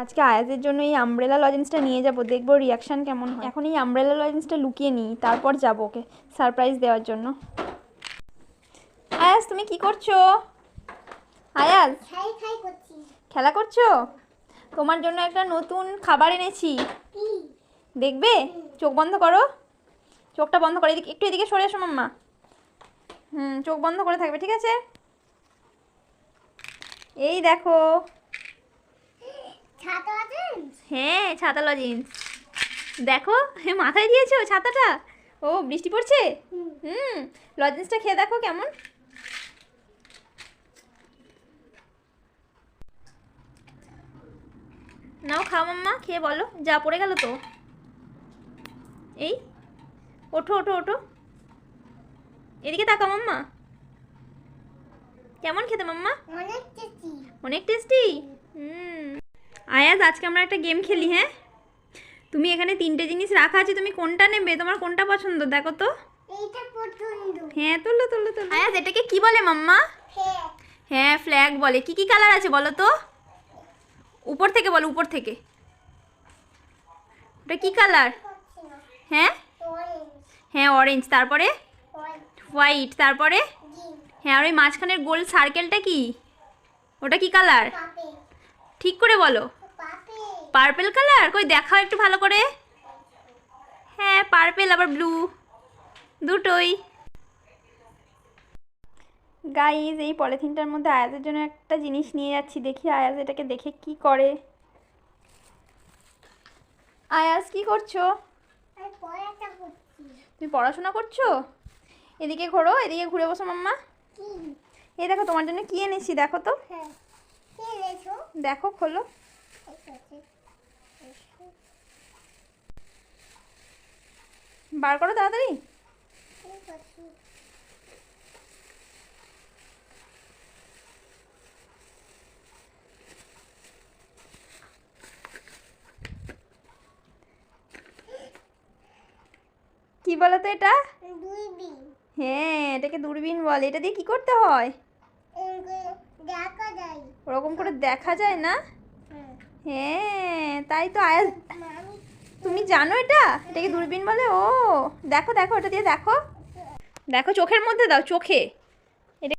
আজকে আয়াজের জন্য এই আমব্রেলা লজেন্সটা নিয়ে যাব, দেখব রিয়াকশান কেমন হয়। এখন এই আমব্রেলা লজেন্সটা লুকিয়ে নিই, তারপর যাব ওকে সারপ্রাইজ দেওয়ার জন্য। আয়াজ, তুমি কি করছ? আয়াজ, খেলা করছ? তোমার জন্য একটা নতুন খাবার এনেছি। দেখবে? চোখ বন্ধ করো। চোখটা বন্ধ করে একটু এদিকে সরে এসো মাম্মা। হুম, চোখ বন্ধ করে থাকবে, ঠিক আছে? এই দেখো হ্যাঁ ছাতা লজেন্স দেখো হ্যাঁ মাথায় দিয়েছ ছাতাটা? ও বৃষ্টি পড়ছে? হুম লজেন্সটা খেয়ে দেখো কেমন। নাও খাও মাম্মা খেয়ে বলো যা পড়ে গেল তো। এই ওঠো ওঠো ওঠো। এদিকে তাকা মাম্মা। কেমন খেতে মাম্মা? অনেক টেস্টি অনেক টেস্টি হুম। আয়াজ আজকে আমরা একটা গেম খেলি হ্যাঁ? তুমি এখানে তিনটে জিনিস রাখা আছে তুমি কোনটা নেবে? তোমার কোনটা পছন্দ? দেখো তো। হ্যাঁ তুললো তুললো তুললো। আয়াজ এটাকে কি বলে মাম্মা? হ্যাঁ। হ্যাঁ ফ্ল্যাগ বলে। কি কি কালার আছে বলো তো? উপর থেকে বলো উপর থেকে। ওটা কি কালার হ্যাঁ? হ্যাঁ অরেঞ্জ তারপরে? হোয়াইট তারপরে? হ্যাঁ আর ওই মাঝখানের গোল সার্কেলটা কি? ওটা কি কালার ঠিক করে বলো। Purple colour? কই দেখাও একটু ভালো করে। হ্যাঁ পার্পেল আবার ব্লু। দুটোই। গাইজ এই পলিথিনটার মধ্যে আয়াজের জন্য একটা জিনিস নিয়ে যাচ্ছি। দেখি আয়াজ এটাকে দেখে কি করে। আয়াজ কি করছ? তুমি পড়াশোনা করছ? এদিকে ঘোরো এদিকে ঘুরে বসো মাম্মা। এই দেখো তোমার জন্য কি এনেছি দেখো তো। হ্যাঁ। দেখো খোলো। বার করো তাড়াতাড়ি। কি বলো তো এটা? হ্যাঁ এটাকে দূরবীন বলে। এটা দিয়ে কি করতে হয়? দেখা যায়। ওরকম করে দেখা যায় না? হ্যাঁ। হ্যাঁ তাই তো আয়াস, তুমি জানো এটা? এটাকে দূরবীন বলে? ও, দেখো দেখো, ওটা দিয়ে দেখো। দেখো, চোখের মধ্যে দাও, চোখে।